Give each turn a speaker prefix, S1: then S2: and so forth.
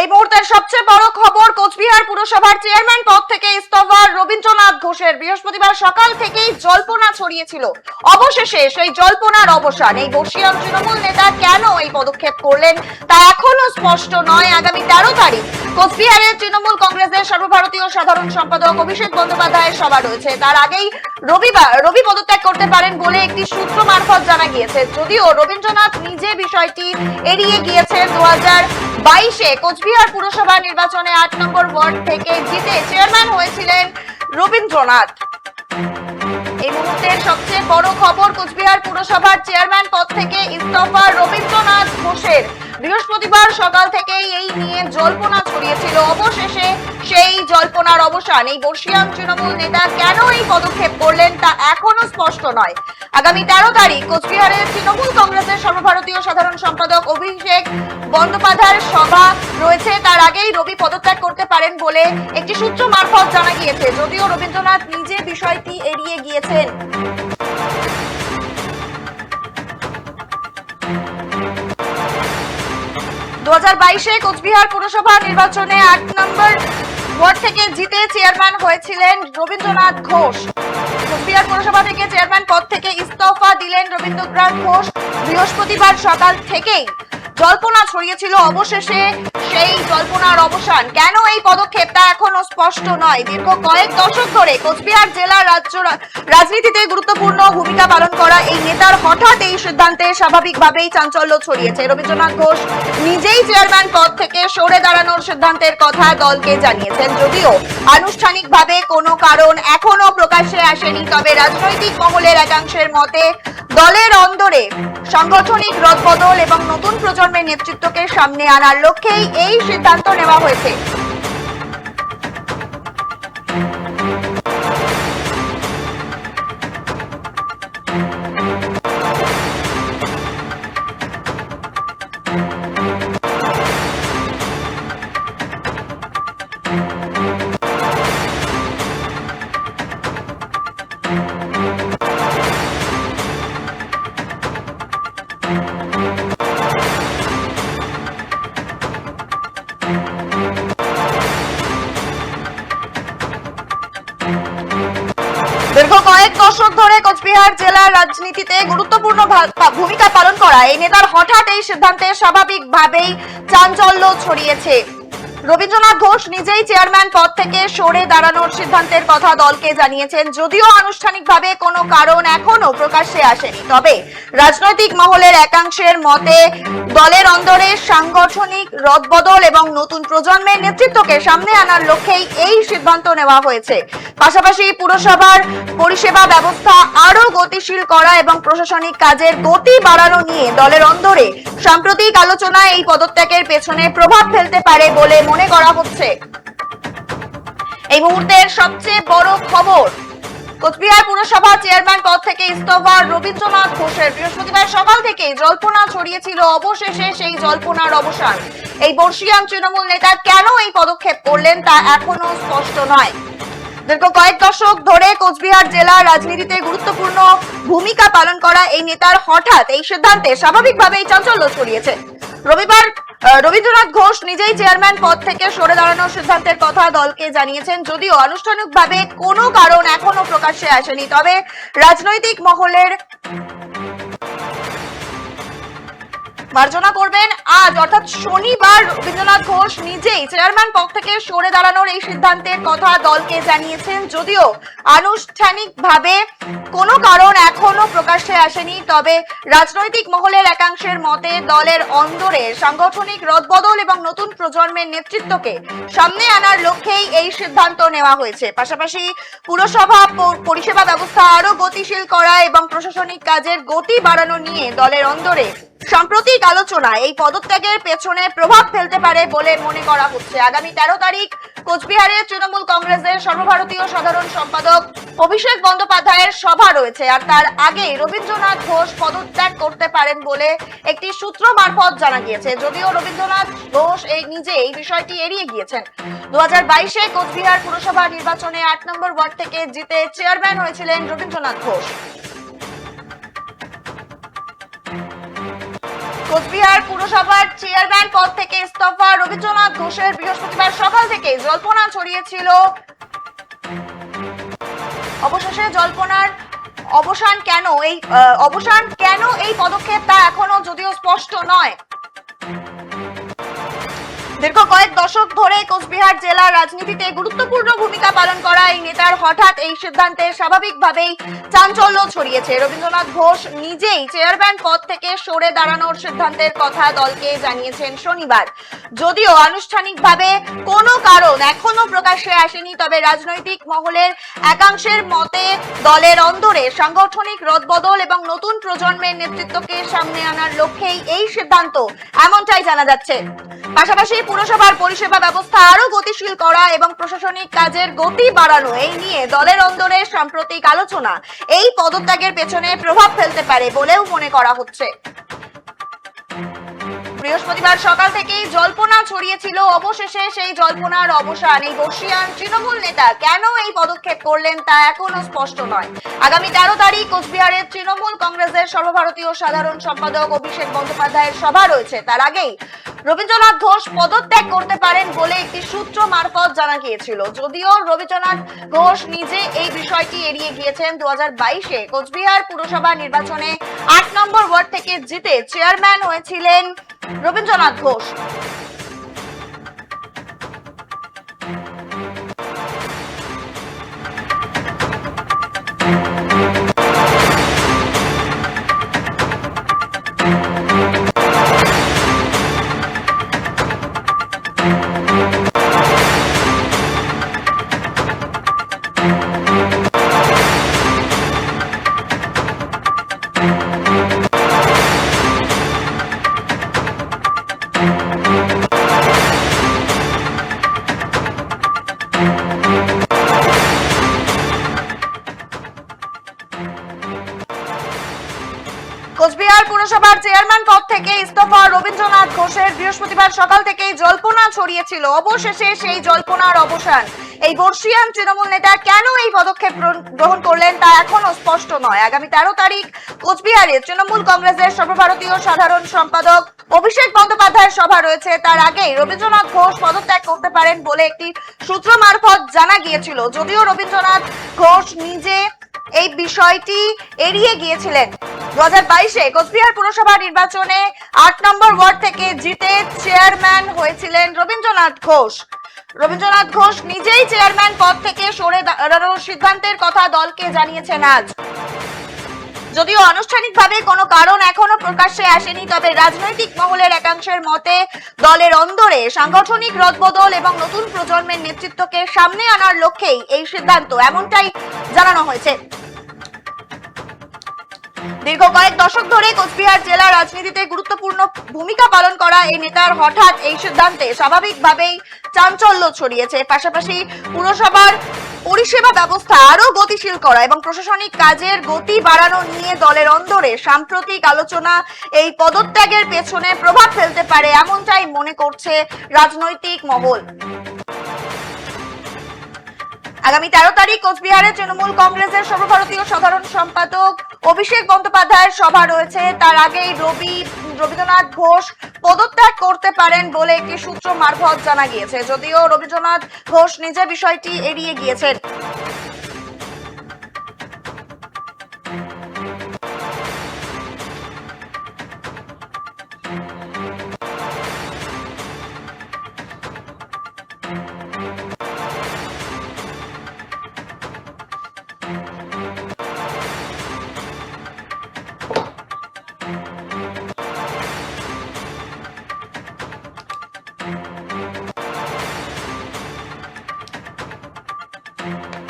S1: এই মুহূর্তের সবচেয়ে বড় খবর কোচবিহার পুরসভার চেয়ারম্যান পদ থেকে ইস্তফা রবীন্দ্রনাথ ঘোষের। বৃহস্পতিবার সকাল থেকেই জল্পনা ছড়িয়েছিল। অবশেষে সেই জল্পনার অবসান, এই বর্ষিয়ান তৃণমূল নেতা কেন এই পদক্ষেপ করলেন তা এখনও স্পষ্ট নয়। আগামী তেরো তারিখ কোচবিহারের তৃণমূল কংগ্রেসের সর্বভারতীয় সাধারণ সম্পাদক অভিষেক বন্দ্যোপাধ্যায়ের সভা রয়েছে। তার আগেই রবিবার, রবি পদত্যাগ করতে পারেন বলে একটি সূত্র মারফত জানা গিয়েছে। যদিও রবীন্দ্রনাথ নিজে বিষয়টি এড়িয়ে গিয়েছেন, দু হাজার বাইশে কোচবিহার পুরসভা নির্বাচনে আট নম্বর ওয়ার্ড থেকে জিতে চেয়ারম্যান হয়েছিলেন রবীন্দ্রনাথ। এই মুহূর্তের সবচেয়ে বড় খবর কোচবিহার পুরসভার চেয়ারম্যান পদ থেকে ইস্তফা রবীন্দ্রনাথ ঘোষের। বৃহস্পতিবার সকাল থেকেই এই নিয়ে জল্পনা ছড়িয়েছিল। অবশেষে সেই জল্পনার অবসান। এই বর্ষিয়ান তৃণমূল নেতা কেন এই পদক্ষেপ করলেন তা এখনও স্পষ্ট নয়। আগামী তেরো তারিখ কোচবিহারের তৃণমূল কংগ্রেসের সর্বভারতীয় সাধারণ সম্পাদক অভিষেক বন্দ্যোপাধ্যায়ের সভা রয়েছে। তার আগেই রবি পদত্যাগ করতে পারেন বলে একটি সূত্র মারফত জানা গিয়েছে। যদিও রবীন্দ্রনাথ নিজে বিষয়টি এড়িয়ে গিয়েছেন। দু হাজার বাইশে কোচবিহার পুরসভা নির্বাচনে আট নম্বর ওয়ার্ড থেকে জিতে চেয়ারম্যান হয়েছিলেন রবীন্দ্রনাথ ঘোষ। কোচবিহার পুরসভা থেকে চেয়ারম্যান পদ থেকে ইস্তফা দিলেন রবীন্দ্রনাথ ঘোষ। বৃহস্পতিবার সকাল থেকেই জল্পনা ছড়িয়েছিল অবশেষে সেই জল্পনার অবসান। কেন এই পদক্ষেপ তা এখনও স্পষ্ট নয়? দীর্ঘ কয়েক দশক ধরে কোচবিহার জেলা রাজ্য রাজনীতিতে গুরুত্বপূর্ণ ভূমিকা পালন করা এই নেতার হঠাৎ এই সিদ্ধান্তে স্বাভাবিকভাবেই চাঞ্চল্য ছড়িয়েছে। রবীন্দ্রনাথ ঘোষ নিজেই চেয়ারম্যান পদ থেকে সরে দাঁড়ানোর সিদ্ধান্তের কথা দলকে জানিয়েছেন। যদিও আনুষ্ঠানিকভাবে কোনো কারণ এখনও প্রকাশ্যে আসেনি, তবে রাজনৈতিক মহলের একাংশের মতে দলের অন্দরে সাংগঠনিক রদবদল এবং নতুন প্রজন্মের নেতৃত্বকে সামনে আনার লক্ষ্যেই এই সিদ্ধান্ত নেওয়া হয়েছে। দীর্ঘ কয়েক দশক ধরে কোচবিহার জেলার রাজনীতিতে গুরুত্বপূর্ণ ভূমিকা পালন করা এই নেতার হঠাৎ এই সিদ্ধান্তে স্বাভাবিকভাবেই চাঞ্চল্য ছড়িয়েছে। রবীন্দ্রনাথ ঘোষ নিজেই চেয়ারম্যান পদ থেকে সরে দাঁড়ানোর সিদ্ধান্তের কথা দলকে জানিয়েছেন। যদিও আনুষ্ঠানিকভাবে কোনো কারণ এখনও প্রকাশ্যে আসেনি। তবে রাজনৈতিক মহলের একাংশের মতে, দলের অন্দরে সাংগঠনিক রদবদল এবং নতুন প্রজন্মের নেতৃত্বকে সামনে আনার লক্ষ্যেই এই সিদ্ধান্ত নেওয়া হয়েছে। পাশাপাশি পুরসভার পরিষেবা ব্যবস্থা আরও গতিশীল করা এবং প্রশাসনিক কাজের গতি বাড়ানো নিয়ে দলের অন্দরে সাম্প্রতিক আলোচনায় এই পদত্যাগের পেছনে প্রভাব ফেলতে পারে বলে মনে করা হচ্ছে। এই মুহূর্তের সবচেয়ে বড় খবর, কোচবিহার পুরসভা চেয়ারম্যান পদ থেকে ইস্তফা রবীন্দ্রনাথ ঘোষের বৃহস্পতিবার সকাল থেকে জল্পনা ছড়িয়েছিল। অবশেষে সেই জল্পনার অবসান। এই বর্ষিয়ান তৃণমূল নেতা কেন এই পদক্ষেপ করলেন তা এখনও স্পষ্ট নয়। দীর্ঘ কয়েক দশক ধরে কোচবিহার জেলার রাজনীতিতে গুরুত্বপূর্ণ ভূমিকা পালন করা এই নেতার হঠাৎ এই সিদ্ধান্তে স্বাভাবিকভাবেই চাঞ্চল্য ছড়িয়েছে। রবিবার রবীন্দ্রনাথ ঘোষ নিজেই চেয়ারম্যান পদ থেকে সরে দাঁড়ানোর সিদ্ধান্তের কথা দলকে জানিয়েছেন। যদিও আনুষ্ঠানিকভাবে কোনো কারণ এখনও প্রকাশ্যে আসেনি, তবে রাজনৈতিক মহলের মার্জনা করবেন আজ, অর্থাৎ শনিবার রবীন্দ্রনাথ ঘোষ নিজেই চেয়ারম্যান পদ থেকে সরে দাঁড়ানোর এই সিদ্ধান্তের কথা দলকে জানিয়েছেন। যদিও আনুষ্ঠানিকভাবে কোনো কারণ এখনও প্রকাশ্যে আসেনি, তবে রাজনৈতিক মহলের একাংশের মতে দলের অন্দরে সাংগঠনিক রদবদল এবং নতুন প্রজন্মের নেতৃত্বকে সামনে আনার লক্ষ্যেই এই সিদ্ধান্ত নেওয়া হয়েছে। পাশাপাশি পুরসভা পরিষেবা ব্যবস্থা আরও গতিশীল করা এবং প্রশাসনিক কাজের গতি বাড়ানো নিয়ে দলের অন্দরে সাম্প্রতিক আলোচনা এই পদত্যাগের পেছনে প্রভাব ফেলতে পারে বলে মনে করা হচ্ছে। আগামী তেরো তারিখ কোচবিহারের তৃণমূল কংগ্রেসের সর্বভারতীয় সাধারণ সম্পাদক অভিষেক বন্দ্যোপাধ্যায়ের সভা রয়েছে আর তার আগে রবীন্দ্রনাথ ঘোষ পদত্যাগ করতে পারেন বলে একটি সূত্র মারফত জানা গিয়েছে। যদিও রবীন্দ্রনাথ ঘোষ এই নিজে এই বিষয়টি এড়িয়ে গিয়েছেন। দু হাজার বাইশে কোচবিহার পুরসভা নির্বাচনে আট নম্বর ওয়ার্ড থেকে জিতে চেয়ারম্যান হয়েছিলেন রবীন্দ্রনাথ ঘোষ। কোচবিহার পুরসভার চেয়ারম্যান পদ থেকে ইস্তফা। রবীন্দ্রনাথ ঘোষের বৃহস্পতিবার সকাল থেকে জল্পনা ছড়িয়েছিল। অবশেষে জল্পনার অবসান কেন এই অবসান কেন এই পদক্ষেপ তা এখনও যদিও স্পষ্ট নয়। দীর্ঘ কয়েক দশক ধরে কোচবিহার জেলার রাজনীতিতে গুরুত্বপূর্ণ ভূমিকা পালন করা এই নেতার হঠাৎ এই সিদ্ধান্তে স্বাভাবিকভাবেই চাঞ্চল্য ছড়িয়েছে। রবীন্দ্রনাথ ঘোষ নিজেই চেয়ারম্যান পদ থেকে সরে দাঁড়ানোর সিদ্ধান্তের কথা দলকে জানিয়েছেন শনিবার। যদিও আনুষ্ঠানিকভাবে কোনো কারণ এখনও প্রকাশ্যে আসেনি, তবে রাজনৈতিক মহলের একাংশের মতে দলের অন্দরে সাংগঠনিক রদবদল এবং নতুন প্রজন্মের নেতৃত্বকে সামনে আনার লক্ষ্যেই এই সিদ্ধান্ত এমনটাই জানা যাচ্ছে। পাশাপাশি পুরসভার পরিষেবা ব্যবস্থা আরও গতিশীল করা এবং প্রশাসনিক কাজের গতি বাড়ানো, এই নিয়ে দলের অন্দরে সাম্প্রতিক আলোচনা। এই পদত্যাগের পেছনে প্রভাব ফেলতে পারে বলেও মনে করা হচ্ছে। বৃহস্পতিবার সকাল থেকেই জল্পনা ছড়িয়েছিল। অবশেষে সেই জল্পনার অবসান। এই বর্ষিয়ান তৃণমূল নেতা কেন এই পদক্ষেপ করলেন তা এখনও স্পষ্ট নয়। আগামী তেরো তারিখ কোচবিহারের তৃণমূল কংগ্রেসের সর্বভারতীয় সাধারণ সম্পাদক অভিষেক বন্দ্যোপাধ্যায়ের সভা রয়েছে। তার আগেই রবীন্দ্রনাথ ঘোষ পদত্যাগ করতে পারেন বলে একটি সূত্র মারফত জানা গিয়েছিল। যদিও রবীন্দ্রনাথ ঘোষ নিজে এই বিষয়টি এড়িয়ে গিয়েছেন দু হাজার বাইশে। কোচবিহার পুরসভা নির্বাচনে আট নম্বর ওয়ার্ড থেকে জিতে চেয়ারম্যান হয়েছিলেন রবীন্দ্রনাথ ঘোষ। কোচবিহার রবীন্দ্রনাথ ঘোষের বৃহস্পতিবার সকাল থেকেই জল্পনা ছড়িয়েছিল। অবশেষে সেই জল্পনার অবসান। এই বর্ষিয়ান তৃণমূল নেতা কেন এই পদক্ষেপ গ্রহণ- করলেন তা এখনও স্পষ্ট নয়। আগামী তেরো তারিখ কোচবিহারে তৃণমূল কংগ্রেসের সর্বভারতীয় সাধারণ সম্পাদক অভিষেক বন্দ্যোপাধ্যায়ের সভা রয়েছে। তার আগেই রবীন্দ্রনাথ ঘোষ পদত্যাগ করতে পারেন বলে একটি সূত্র মারফত জানা গিয়েছিল। যদিও রবীন্দ্রনাথ ঘোষ নিজে এই বিষয়টি এড়িয়ে গিয়েছিলেন। দু হাজার বাইশে কোচবিহার পুরসভা নির্বাচনে আট নম্বর ওয়ার্ড থেকে জিতে চেয়ারম্যান হয়েছিলেন রবীন্দ্রনাথ ঘোষ। রবীন্দ্রনাথ ঘোষ নিজেই চেয়ারম্যান পদ থেকে সরে দাঁড়ানোর সিদ্ধান্তের কথা দলকে জানিয়েছেন আজ। যদিও আনুষ্ঠানিকভাবে কোনো কারণ এখনও প্রকাশ্যে আসেনি, তবে রাজনৈতিক মহলের একাংশের মতে দলের অন্দরে সাংগঠনিক রদবদল এবং নতুন প্রজন্মের নেতৃত্বকে সামনে আনার লক্ষ্যেই এই সিদ্ধান্ত, এমনটাই জানানো হয়েছে। দীর্ঘ কয়েক দশক ধরে কোচবিহার জেলা রাজনীতিতে গুরুত্বপূর্ণ ভূমিকা পালন করা এই নেতার হঠাৎ এই সিদ্ধান্তে স্বাভাবিকভাবেই চাঞ্চল্য ছড়িয়েছে। পাশাপাশি পুরসভার পরিষেবা ব্যবস্থা আরও গতিশীল করা এবং প্রশাসনিক কাজের গতি বাড়ানো নিয়ে দলের অন্দরে সাম্প্রতিক আলোচনা এই পদত্যাগের পেছনে প্রভাব ফেলতে পারে, এমনটাই মনে করছে রাজনৈতিক মহল। আগামী তেরো তারিখ কোচবিহারে তৃণমূল কংগ্রেসের সর্বভারতীয় সাধারণ সম্পাদক অভিষেক বন্দ্যোপাধ্যায়ের সভা রয়েছে। তার আগেই রবি রবীন্দ্রনাথ ঘোষ পদত্যাগ করতে পারেন বলে একটি সূত্র মারফত জানা গিয়েছে। যদিও রবীন্দ্রনাথ ঘোষ নিজে বিষয়টি এড়িয়ে গিয়েছেন। thank you Thank you.